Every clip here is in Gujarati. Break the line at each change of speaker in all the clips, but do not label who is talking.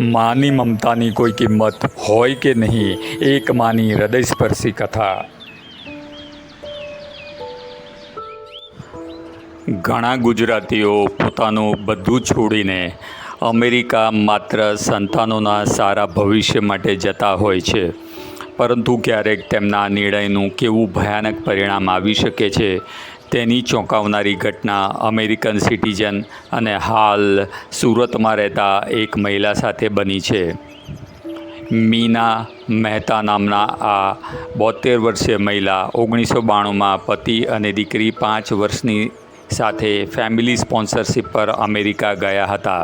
માની મમતાની કોઈ કિંમત હોય કે નહીં, એક માની હૃદયસ્પર્શી કથા. ઘણા ગુજરાતીઓ પોતાનું બધું છોડીને અમેરિકા માત્ર સંતાનોના સારા ભવિષ્ય માટે જતા હોય છે. પરંતુ ક્યારેક તેમના નિર્ણયનું કેવું ભયાનક પરિણામ આવી શકે છે તેની ચોંકાવનારી ઘટના અમેરિકન સિટીઝન અને હાલ સુરતમાં રહેતા એક મહિલા સાથે બની છે. મીના મહેતા નામના આ બોતેર વર્ષીય મહિલા ઓગણીસો બાણુંમાં પતિ અને દીકરી પાંચ વર્ષની સાથે ફેમિલી સ્પોન્સરશિપ પર અમેરિકા ગયા હતા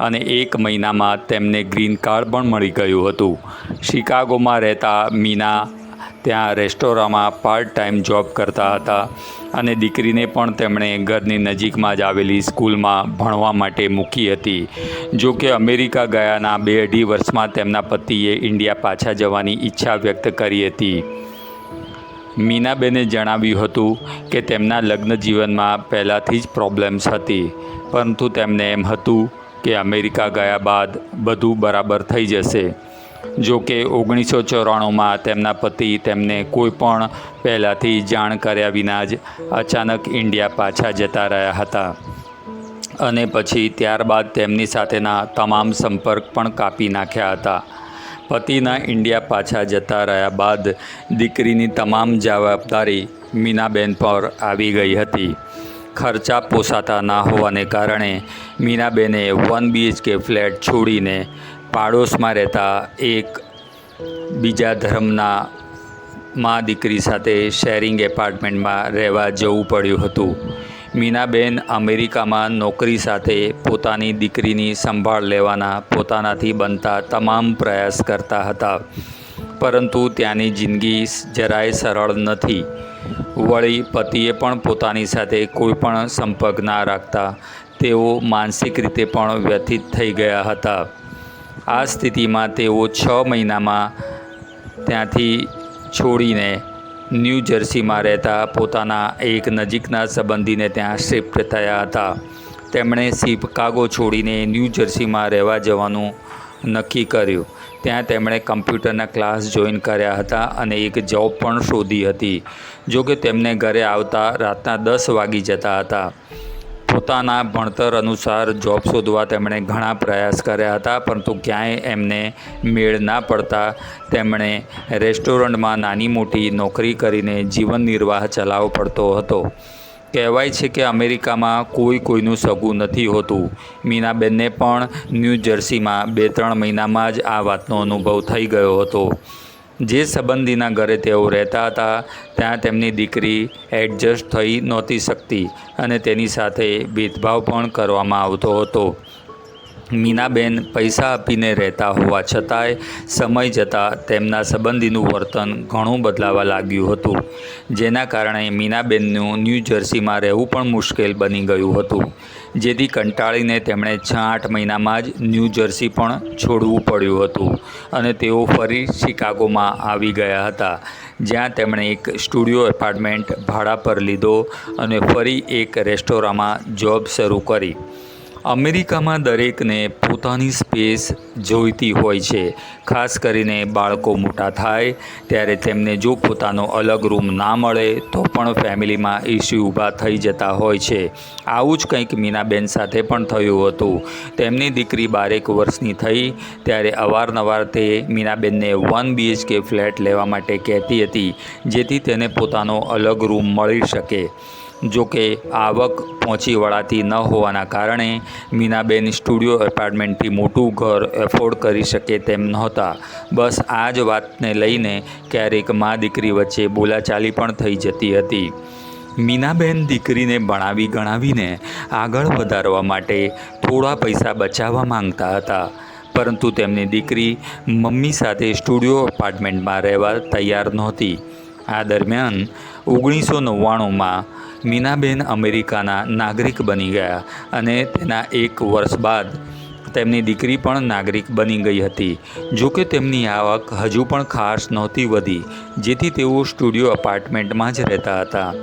અને એક મહિનામાં તેમને ગ્રીન કાર્ડ પણ મળી ગયું હતું. શિકાગોમાં રહેતા મીના ત્યાં રેસ્ટોરાંમાં પાર્ટ ટાઈમ જોબ કરતા હતા. અને દીકરીને પણ તેમણે ઘરની નજીકમાં જ આવેલી સ્કૂલમાં ભણવા માટે મૂકી હતી. જો કે અમેરિકા ગયાના બે અઢી વર્ષમાં તેમના પતિએ ઇન્ડિયા પાછા જવાની ઈચ્છા વ્યક્ત કરી હતી. મીનાબેને જણાવ્યું હતું કે તેમના લગ્ન જીવનમાં પહેલાંથી જ પ્રોબ્લેમ્સ હતી, પરંતુ તેમને એમ હતું કે અમેરિકા ગયા બાદ બધું બરાબર થઈ જશે. જો કે ઓગણીસો ચોરાણુંમાં તેમના પતિ તેમને કોઈ પણ પહેલાંથી જાણ કર્યા વિના જ અચાનક ઇન્ડિયા પાછા જતા રહ્યા હતા. અને પછી ત્યારબાદ તેમની સાથેના તમામ સંપર્ક પણ કાપી નાખ્યા હતા. પતિના ઇન્ડિયા પાછા જતા રહ્યા બાદ દીકરીની તમામ જવાબદારી મીનાબેન પર આવી ગઈ હતી. ખર્ચા પોસાતા ના હોવાને કારણે મીનાબેને વન બીએચકે ફ્લેટ છોડીને પાડોશમાં રહેતા એક બીજા ધર્મના મા દીકરી સાથે શેરિંગ એપાર્ટમેન્ટમાં રહેવા જવું પડ્યું હતું. મીનાબેન અમેરિકામાં નોકરી સાથે પોતાની દીકરીની સંભાળ લેવાના પોતાનાથી બનતા તમામ પ્રયાસ કરતા હતા. પરંતુ ત્યાંની જિંદગી જરાય સરળ નથી. વળી પતિએ પણ પોતાની સાથે કોઈ પણ સંપર્ક ના રાખતા તેઓ માનસિક રીતે પણ વ્યથિત થઈ ગયા હતા. આ સ્થિતિમાં તેઓ છ મહિનામાં ત્યાંથી છોડીને ન્યૂ જર્સીમાં રહેતા પોતાના એક નજીકના સંબંધીને ત્યાં શિફ્ટ થયા હતા. તેમણે શિકાગો છોડીને ન્યૂ જર્સીમાં રહેવા જવાનું નક્કી કર્યું. ત્યાં તેમણે કમ્પ્યુટરના ક્લાસ જોઈન કર્યા હતા અને એક જોબ પણ શોધી હતી જો કે તેમને ઘરે આવતા રાતના દસ વાગી જતા હતા. પોતાના ભણતર અનુસાર જોબ શોધવા તેમણે ઘણા પ્રયાસ કર્યા હતા, પરંતુ ક્યાંય એમને મેળ ના પડતા તેમણે રેસ્ટોરન્ટમાં નાની મોટી નોકરી કરીને જીવન નિર્વાહ ચલાવવો પડતો હતો. કહેવાય છે કે અમેરિકામાં કોઈ કોઈનું સગું નથી હોતું. મીનાબેનને પણ ન્યૂ જર્સીમાં બે ત્રણ મહિનામાં જ આ વાતનો અનુભવ થઈ ગયો હતો. જે સંબંધીના ઘરે તેઓ રહેતા હતા, ત્યાં તેમની દીકરી એડજસ્ટ થઈ નહોતી શકતી અને તેની સાથે ભેદભાવ પણ કરવામાં આવતો હતો. મીનાબેન પૈસા આપીને રહેતા હોવા છતાંય સમય જતાં તેમના સંબંધીનું વર્તન ઘણું બદલાવા લાગ્યું હતું, જેના કારણે મીનાબેનનું ન્યૂ જર્સીમાં રહેવું પણ મુશ્કેલ બની ગયું હતું, જેથી કંટાળીને તેમણે છ આઠ મહિનામાં જ ન્યૂ જર્સી પણ છોડવું પડ્યું હતું અને તેઓ ફરી શિકાગોમાં આવી ગયા હતા, જ્યાં તેમણે એક સ્ટુડિયો એપાર્ટમેન્ટ ભાડા પર લીધો અને ફરી એક રેસ્ટોરાંમાં જોબ શરૂ કરી. અમેરિકામાં દરેકને પોતાની સ્પેસ જોઈતી હોય છે. ખાસ કરીને બાળકો મોટા થાય, ત્યારે તેમને જો પોતાનો અલગ રૂમ ના મળે, તો પણ ફેમિલીમાં ઇસ્યુ ઊભા થઈ જતા હોય છે. આવું જ કંઈક મીનાબેન સાથે પણ થયું હતું. તેમની દીકરી બારેક વર્ષની થઈ, ત્યારે અવારનવાર તે મીનાબેનને વન બીએચકે ફ્લેટ લેવા માટે કહેતી હતી, જેથી તેને પોતાનો અલગ રૂમ મળી શકે. જો કે આવક પહોંચી વળાતી ન હોવાના કારણે મીનાબેન સ્ટુડિયો એપાર્ટમેન્ટથી મોટું ઘર એફોર્ડ કરી શકે તેમ નહોતા. બસ આ જ વાતને લઈને ક્યારેક મા દીકરી વચ્ચે બોલાચાલી પણ થઈ જતી હતી. મીનાબેન દીકરીને ભણાવી ગણાવીને આગળ વધારવા માટે થોડા પૈસા બચાવવા માંગતા હતા. પરંતુ તેમની દીકરી મમ્મી સાથે સ્ટુડિયો એપાર્ટમેન્ટમાં રહેવા તૈયાર નહોતી. આ દરમિયાન ઓગણીસો નવ્વાણુંમાં મીનાબેન અમેરિકાના નાગરિક બની ગયા અને તેના એક વર્ષ બાદ તેમની દીકરી પણ નાગરિક બની ગઈ હતી. જો કે તેમની આવક હજુ પણ ખાસ નહોતી વધી, જેથી તેઓ સ્ટુડિયો અપાર્ટમેન્ટમાં જ રહેતા હતા.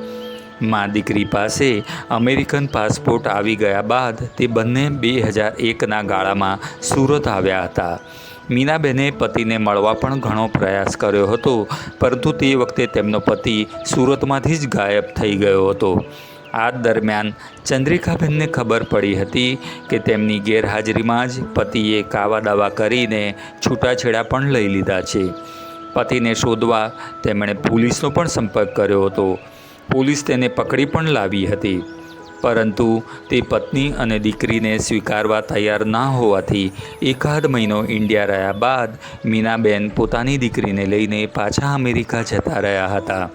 મા દીકરી પાસે અમેરિકન પાસપોર્ટ આવી ગયા બાદ તે બંને બે હજાર એકના ગાળામાં સુરત આવ્યા હતા. મીનાબેને પતિને મળવા પણ ઘણો પ્રયાસ કર્યો હતો, પરંતુ તે વખતે તેમનો પતિ સુરતમાંથી જ ગાયબ થઈ ગયો હતો. આ દરમિયાન ચંદ્રિકાબેનને ખબર પડી હતી કે તેમની ગેરહાજરીમાં જ પતિએ કાવા દાવા કરીને છૂટાછેડા પણ લઈ લીધા છે. પતિને શોધવા તેમણે પોલીસનો પણ સંપર્ક કર્યો હતો. પોલીસ તેને પકડી પણ લાવી હતી. પરંતુ તે પત્ની અને દીકરીને સ્વીકારવા તૈયાર ના હોવાથી એકાદ મહિનો ઇન્ડિયા રહ્યા બાદ મીનાબેન પોતાની દીકરીને લઈને પાછા અમેરિકા જતા રહ્યા હતા.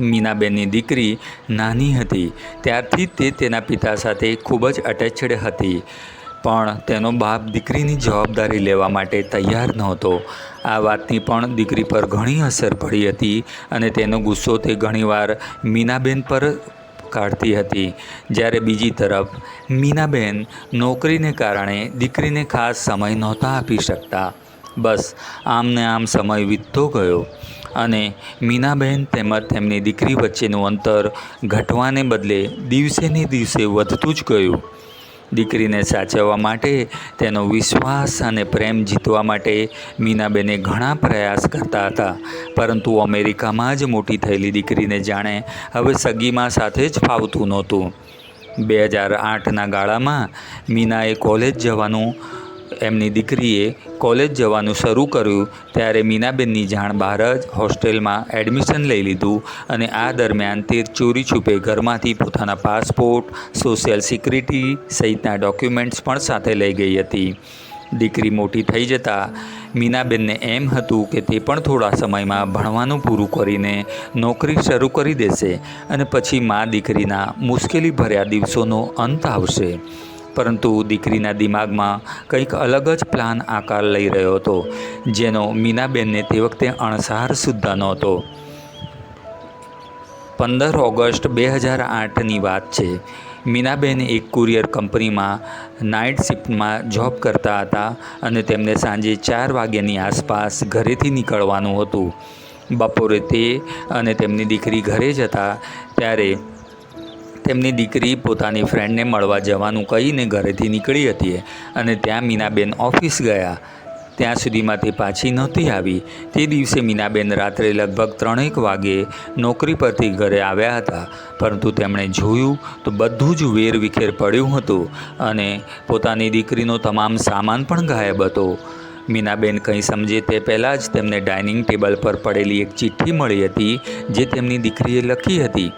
મીનાબેનની દીકરી નાની હતી, ત્યારથી તે તેના પિતા સાથે ખૂબ જ અટેચડ હતી. પણ તેનો બાપ દીકરીની જવાબદારી લેવા માટે તૈયાર નહોતો. આ વાતની પણ દીકરી પર ઘણી અસર પડી હતી અને તેનો ગુસ્સો તે ઘણીવાર મીનાબેન પર કાઢતી હતી. જ્યારે બીજી તરફ મીનાબેન નોકરીને કારણે દીકરીને ખાસ સમય નહોતા આપી શકતા. બસ, આમને આમ સમય વીતતો ગયો અને મીનાબેન તેમજ તેમની દીકરી વચ્ચેનું અંતર ઘટવાને બદલે દિવસે ને દિવસે વધતું જ ગયું. દીકરીને સાચવવા માટે, તેનો વિશ્વાસ અને પ્રેમ જીતવા માટે મીનાબેને ઘણા પ્રયાસ કરતા હતા. પરંતુ અમેરિકામાં જ મોટી થયેલી દીકરીને જાણે હવે સગીમાં સાથે જ ફાવતું નહોતું. બે હજાર આઠના ગાળામાં મીનાએ કોલેજ જવાનું એમની દીકરીએ કોલેજ જવાનું શરૂ કર્યું ત્યારે મીનાબેનની જાણ બહાર જ હોસ્ટેલમાં એડમિશન લઈ લીધું અને આ દરમિયાન તે ચોરી છુપે ઘરમાંથી પોતાના પાસપોર્ટ, સોશિયલ સિક્યુરિટી સહિતના ડોક્યુમેન્ટ્સ પણ સાથે લઈ ગઈ હતી. દીકરી મોટી થઈ જતાં મીનાબેનને એમ હતું કે તે પણ થોડા સમયમાં ભણવાનું પૂરું કરીને નોકરી શરૂ કરી દેશે અને પછી મા દીકરીના મુશ્કેલી ભર્યા દિવસોનો અંત આવશે. પરંતુ દીકરીના દિમાગમાં કંઈક અલગ જ પ્લાન આકાર લઈ રહ્યો હતો, જેનો મીનાબેનને તે વખતે અણસાર સુદ્ધા નહોતો. પંદર ઓગસ્ટ બે હજાર આઠની વાત છે. મીનાબેન એક કુરિયર કંપનીમાં નાઇટ શિફ્ટમાં જોબ કરતા હતા અને તેમને સાંજે ચાર વાગ્યાની આસપાસ ઘરેથી નીકળવાનું હતું. બપોરે તે અને તેમની દીકરી ઘરે જતા ત્યારે તેમની દીકરી પોતાની ફ્રેન્ડને મળવા જવાનું કહીને ઘરેથી નીકળી હતી અને ત્યાં મીનાબેન ઓફિસ ગયા. ત્યાં સુધીમાં તે પાછી નહોતી આવી. તે દિવસે મીનાબેન રાત્રે લગભગ ત્રણેક વાગે નોકરી પરથી ઘરે આવ્યા હતા. પરંતુ તેમણે જોયું તો બધું જ વેરવિખેર પડ્યું હતું અને પોતાની દીકરીનો તમામ સામાન પણ ગાયબ હતો. મીનાબેન કંઈ સમજે તે પહેલાં જ તેમને ડાઇનિંગ ટેબલ પર પડેલી એક ચિઠ્ઠી મળી હતી, જે તેમની દીકરીએ લખી હતી.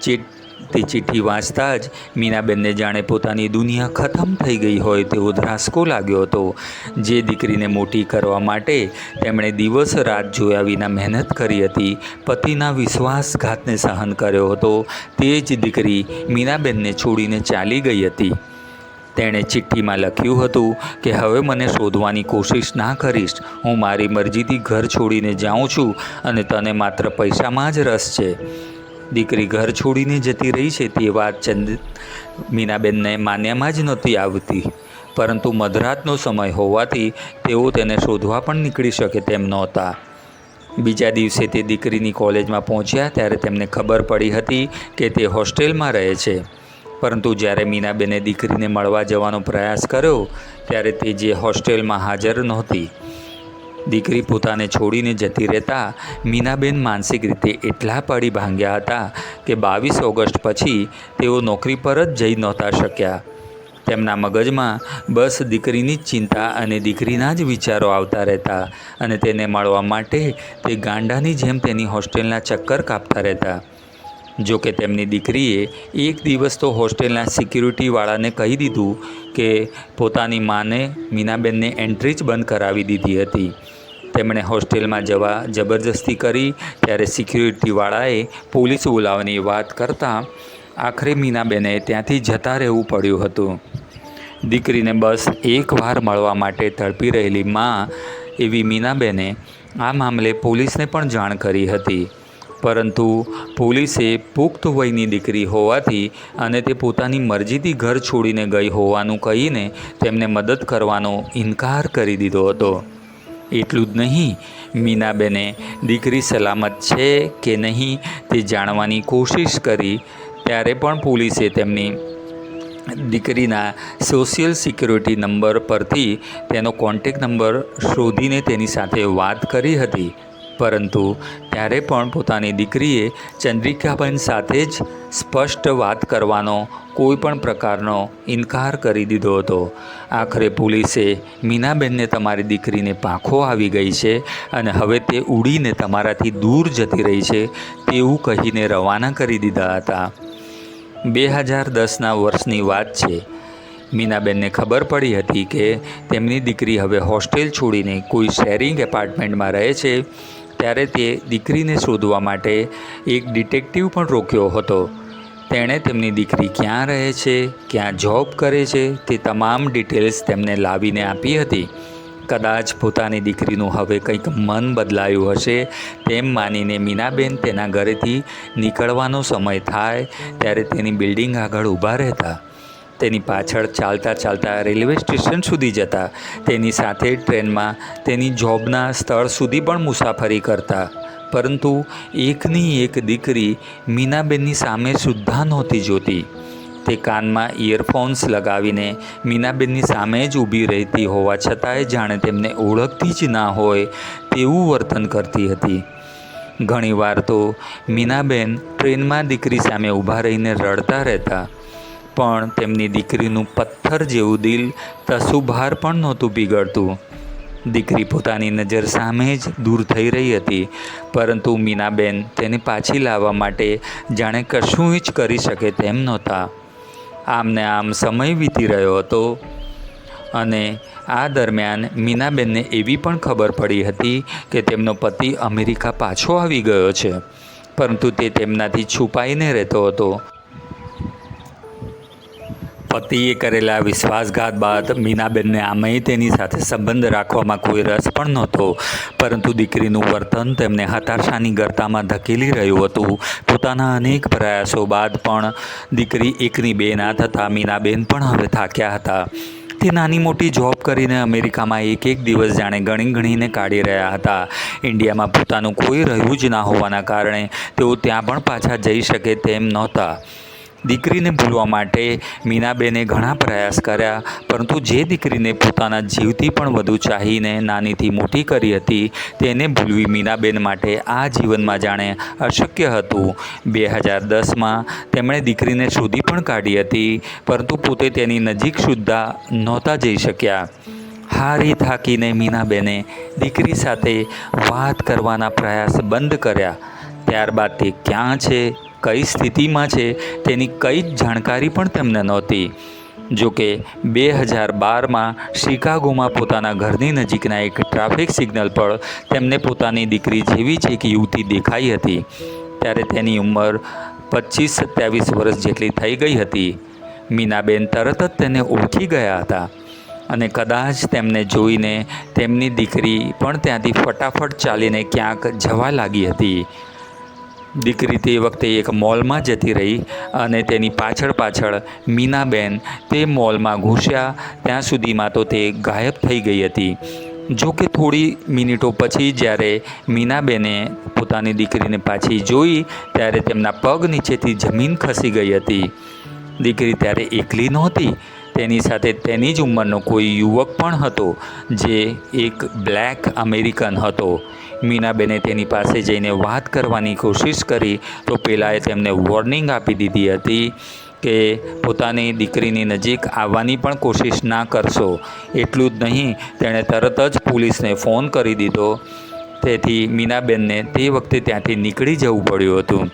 ચિઠ્ઠી તે ચિઠ્ઠી વાંચતા જ મીનાબેનને જાણે પોતાની દુનિયા ખતમ થઈ ગઈ હોય તેવો ધ્રાસકો લાગ્યો હતો. જે દીકરીને મોટી કરવા માટે તેમણે દિવસ રાત જોયા વિના મહેનત કરી હતી, પતિના વિશ્વાસઘાતને સહન કર્યો હતો. તે જ દીકરી મીનાબેનને છોડીને ચાલી ગઈ હતી. તેણે ચિઠ્ઠીમાં લખ્યું હતું કે, હવે મને શોધવાની કોશિશ ના કરીશ. હું મારી મરજીથી ઘર છોડીને જાઉં છું અને તને માત્ર પૈસામાં જ રસ છે. દીકરી ઘર છોડીને જતી રહી છે, તે વાત ચંદ મીનાબેનને માન્યામાં જ નહોતી આવતી. પરંતુ મધરાતનો સમય હોવાથી તેઓ તેને શોધવા પણ નીકળી શકે તેમ નહોતા. બીજા દિવસે તે દીકરીની કોલેજમાં પહોંચ્યા ત્યારે તેમને ખબર પડી હતી કે તે હોસ્ટેલમાં રહે છે. પરંતુ જ્યારે મીનાબેને દીકરીને મળવા જવાનો પ્રયાસ કર્યો, ત્યારે તે જે હોસ્ટેલમાં હાજર નહોતી. દીકરી પોતાને છોડીને જતી રહેતા મીનાબેન માનસિક રીતે એટલા પડી ભાંગ્યા હતા કે બાવીસ ઓગસ્ટ પછી તેઓ નોકરી પર જ જઈ નહોતા શક્યા. તેમના મગજમાં બસ દીકરીની જ ચિંતા અને દીકરીના જ વિચારો આવતા રહેતા અને તેને મળવા માટે તે ગાંડાની જેમ તેની હોસ્ટેલના ચક્કર કાપતા રહેતા. જો કે તેમની દીકરીએ એક દિવસ તો હોસ્ટેલના સિક્યુરિટીવાળાને કહી દીધું કે પોતાની માને મીનાબેનને એન્ટ્રી જ બંધ કરાવી દીધી હતી. તેમણે હોસ્ટેલમાં જવા જબરજસ્તી કરી. ત્યારે સિક્યુરિટીવાળાએ પોલીસ બોલાવવાની વાત કરતાં આખરે મીનાબેને ત્યાંથી જતા રહેવું પડ્યું હતું. દીકરીને બસ એકવાર મળવા માટે તડપી રહેલી મા એવી મીનાબેને આ મામલે પોલીસને પણ જાણ કરી હતી. પરંતુ પોલીસે પુખ્ત વયની દીકરી હોવાથી અને તે પોતાની મરજીથી ઘર છોડીને ગઈ હોવાનું કહીને તેમને મદદ કરવાનો ઇનકાર કરી દીધો હતો. એટલું જ નહીં. મીનાબેને દીકરી સલામત છે કે નહીં તે જાણવાની કોશિશ કરી, ત્યારે પણ પોલીસે તેમની દીકરીના સોશિયલ સિક્યુરિટી નંબર પરથી તેનો કોન્ટેક નંબર શોધીને તેની સાથે વાત કરી હતી. પરંતુ ત્યારે પણ પોતાની દીકરીએ ચંદ્રિકાબેન સાથે જ સ્પષ્ટ વાત કરવાનો કોઈ પણ પ્રકારનો ઇનકાર કરી દીધો હતો. આખરે પોલીસે મીનાબેનને તમારી દીકરીને પાંખો આવી ગઈ છે અને હવે તે ઉડીને તમારાથી દૂર જતી રહી છે તેવું કહીને રવાના કરી દીધા હતા. બે હજાર દસના વર્ષની વાત છે. મીનાબેનને ખબર પડી હતી કે તેમની દીકરી હવે હોસ્ટેલ છોડીને કોઈ શેરિંગ એપાર્ટમેન્ટમાં રહે છે. ત્યારે તે દીકરીને શોધવા માટે એક ડિટેક્ટિવ પણ રોક્યો હતો. તેણે તેમની દીકરી ક્યાં રહે છે, ક્યાં જોબ કરે છે, તે તમામ ડિટેલ્સ તેમને લાવીને આપી હતી. કદાચ પોતાની દીકરીનું હવે કંઈક મન બદલાયું હશે તેમ માનીને મીનાબેન તેના ઘરેથી નીકળવાનો સમય થાય ત્યારે તેની બિલ્ડિંગ આગળ ઊભા રહેતા. તેની પાછળ ચાલતા ચાલતા રેલવે સ્ટેશન સુધી જતા. તેની સાથે ટ્રેનમાં તેની જોબના સ્થળ સુધી પણ મુસાફરી કરતા. પરંતુ એકની એક દીકરી મીનાબેનની સામે સુદ્ધા નહોતી જોતી. તે કાનમાં ઇયરફોન્સ લગાવીને મીનાબેનની સામે જ ઊભી રહેતી હોવા છતાંય જાણે તેમને ઓળખતી જ ના હોય તેવું વર્તન કરતી હતી. ઘણીવાર તો મીનાબેન ટ્રેનમાં દીકરી સામે ઊભા રહીને રડતા રહેતા. પણ તેમની દીકરીનું પથ્થર જેવું દિલ તસુભાર પણ નહોતું પીગળતું. દીકરી પોતાની નજર સામે જ દૂર થઈ રહી હતી, પરંતુ મીનાબેન તેને પાછી લાવવા માટે જાણે કશું જ કરી શકે તેમ નહોતા. આમને આમ સમય વીતી રહ્યો હતો અને આ દરમિયાન મીનાબેનને એવી પણ ખબર પડી હતી કે તેમનો પતિ અમેરિકા પાછો આવી ગયો છે, પરંતુ તે તેમનાથી છુપાઈને રહેતો હતો. પતિએ કરેલા વિશ્વાસઘાત બાદ મીનાબેનને આમેય તેની સાથે સંબંધ રાખવામાં કોઈ રસ પણ નહોતો. પરંતુ દીકરીનું વર્તન તેમને હતાશાની ગરતામાં ધકેલી રહ્યું હતું. પોતાના અનેક પ્રયાસો બાદ પણ દીકરી એકની બે ના થતાં મીનાબેન પણ હવે થાક્યા હતા. તે નાની મોટી જોબ કરીને અમેરિકામાં એક એક દિવસ જાણે ગણી ગણીને કાઢી રહ્યા હતા. ઇન્ડિયામાં પોતાનું કોઈ રહ્યું જ ના હોવાના કારણે તેઓ ત્યાં પણ પાછા જઈ શકે તેમ નહોતા. દીકરીને ભૂલવા માટે મીનાબેને ઘણા પ્રયાસ કર્યા, પરંતુ જે દીકરીને પોતાના જીવથી પણ વધુ ચાહીને નાનીથી મોટી કરી હતી, તેને ભૂલવી મીનાબેન માટે આ જીવનમાં જાણે અશક્ય હતું. બે હજાર દસમાં તેમણે દીકરીને શોધી પણ કાઢી હતી, પરંતુ પોતે તેની નજીક સુદ્ધા નહોતા જઈ શક્યા. હારી થાકીને મીનાબેને દીકરી સાથે વાત કરવાના પ્રયાસ બંધ કર્યા. ત્યારબાદ તે ક્યાં છે? કઈ સ્થિતિમાં છે તેની કઈ જ જાણકારી પણ તેમને નહોતી. જોકે બે હજાર બારમાં શિકાગોમાં પોતાના ઘરની નજીકના એક ટ્રાફિક સિગ્નલ પર તેમને પોતાની દીકરી જેવી જ એક યુવતી દેખાઈ હતી. ત્યારે તેની ઉંમર પચીસ સત્યાવીસ વર્ષ જેટલી થઈ ગઈ હતી. મીનાબેન તરત જ તેને ઓળખી ગયા હતા અને કદાચ તેમને જોઈને તેમની દીકરી પણ ત્યાંથી ફટાફટ ચાલીને ક્યાંક જવા લાગી હતી. દીકરી તે વખતે એક મોલમાં જતી રહી અને તેની પાછળ પાછળ મીનાબેન તે મોલમાં ઘૂસ્યા. ત્યાં સુધીમાં તો તે ગાયબ થઈ ગઈ હતી. જો કે થોડી મિનિટો પછી જ્યારે મીનાબેને પોતાની દીકરીને પાછી જોઈ, ત્યારે તેમના પગ નીચેથી જમીન ખસી ગઈ હતી. દીકરી ત્યારે એકલી નહોતી, તેની સાથે તેની જ ઉંમરનો કોઈ યુવક પણ હતો, જે એક બ્લેક અમેરિકન હતો. મીનાબેને તેની પાસે જઈને વાત કરવાની કોશિશ કરી તો પેલાએ તેમને વોર્નિંગ આપી દીધી હતી કે પોતાની દીકરીની નજીક આવવાની પણ કોશિશ ના કરશો. એટલું જ નહીં, તેણે તરત જ પોલીસને ફોન કરી દીધો. તેથી મીનાબેનને તે વખતે ત્યાંથી નીકળી જવું પડ્યું હતું.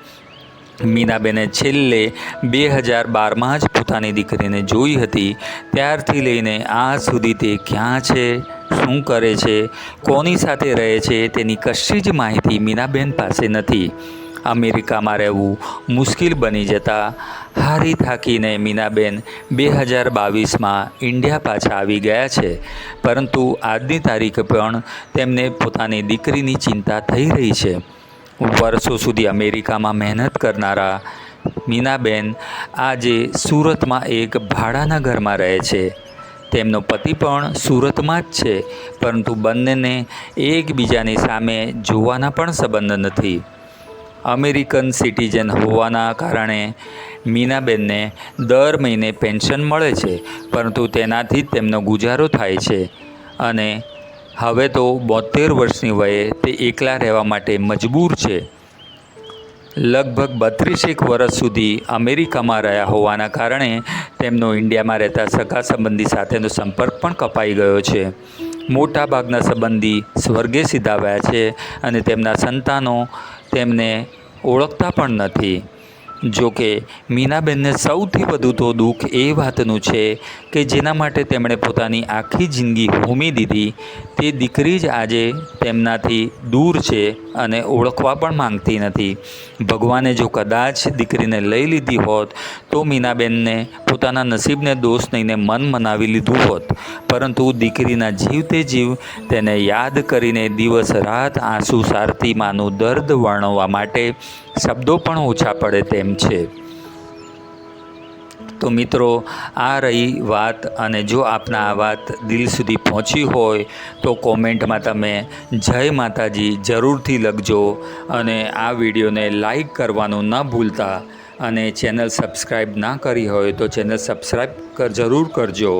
મીનાબેને છેલ્લે બે હજાર બારમાં જ પોતાની દીકરીને જોઈ હતી. ત્યારથી લઈને આ સુધી તે ક્યાં છે? શું કરે છે, કોની સાથે રહે છે, તેની કશી જ માહિતી મીનાબેન પાસે નથી. અમેરિકામાં રહેવું મુશ્કેલ બની જતાં હારી થાકીને મીનાબેન બે હજાર બાવીસમાં ઇન્ડિયા પાછા આવી ગયા છે. પરંતુ આજની તારીખે પણ તેમને પોતાની દીકરીની ચિંતા થઈ રહી છે. વર્ષો સુધી અમેરિકામાં મહેનત કરનારા મીનાબેન આજે સુરતમાં એક ભાડાના ઘરમાં રહે છે. તેમનો પતિ પણ સુરતમાં જ છે, પરંતુ બંનેને એકબીજાની સામે જોવાના પણ સંબંધ નથી. અમેરિકન સિટીઝન હોવાના કારણે મીનાબેનને દર મહિને પેન્શન મળે છે, પરંતુ તેનાથી જ તેમનો ગુજારો થાય છે. અને હવે તો બોતેર વર્ષની વયે તે એકલા રહેવા માટે મજબૂર છે. લગભગ બત્રીસેક વર્ષ સુધી અમેરિકામાં રહ્યા હોવાના કારણે તેમનો ઇન્ડિયામાં રહેતા સગા સંબંધી સાથેનો સંપર્ક પણ કપાઈ ગયો છે. મોટાભાગના સંબંધી સ્વર્ગે સીધાવ્યા છે અને તેમના સંતાનો તેમને ઓળખતા પણ નથી. જો કે મીનાબેનને સૌથી વધુ તો દુઃખ એ વાતનું છે કે જેના માટે તેમણે પોતાની આખી જિંદગી હોમી દીધી. તે દીકરી જ આજે તેમનાથી દૂર છે અને ઓળખવા પણ માંગતી નથી. ભગવાને જો કદાચ દીકરીને લઈ લીધી હોત તો મીનાબેનને પોતાના નસીબને દોષ લઈને મન મનાવી લીધું હોત. પરંતુ દીકરીના જીવતે જીવ તેને યાદ કરીને દિવસ રાત આંસુ સારતી માનું દર્દ વર્ણવવા માટે શબ્દો પણ ઓછા પડે તેમ છે. તો મિત્રો, આ રહી વાત અને જો આપના આ વાત દિલ સુધી પહોંચી હોય તો કોમેન્ટમાં તમે જય માતાજી જરૂરથી લખજો અને આ વિડીયોને લાઈક કરવાનું ન ભૂલતા. અને ચેનલ સબસ્ક્રાઈબ ના કરી હોય તો ચેનલ સબસ્ક્રાઈબ કર, જરૂર કરજો.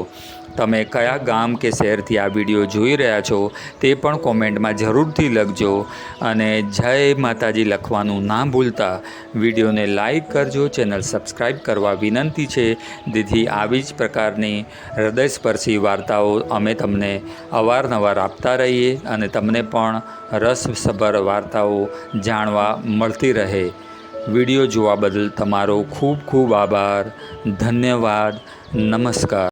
તમે કયા ગામ કે શહેરથી આ વીડિયો જોઈ રહ્યા છો તે પણ કોમેન્ટમાં જરૂરથી લખજો. અને જય માતાજી લખવાનું ના ભૂલતા. વિડીયોને લાઈક કરજો, ચેનલ સબસ્ક્રાઈબ કરવા વિનંતી છે. જેથી આવી જ પ્રકારની હૃદયસ્પર્શી વાર્તાઓ અમે તમને અવારનવાર આપતા રહીએ અને તમને પણ રસસભર વાર્તાઓ જાણવા મળતી રહે. વીડિયો જોવા બદલ તમારો ખૂબ ખૂબ આભાર. ધન્યવાદ. નમસ્કાર.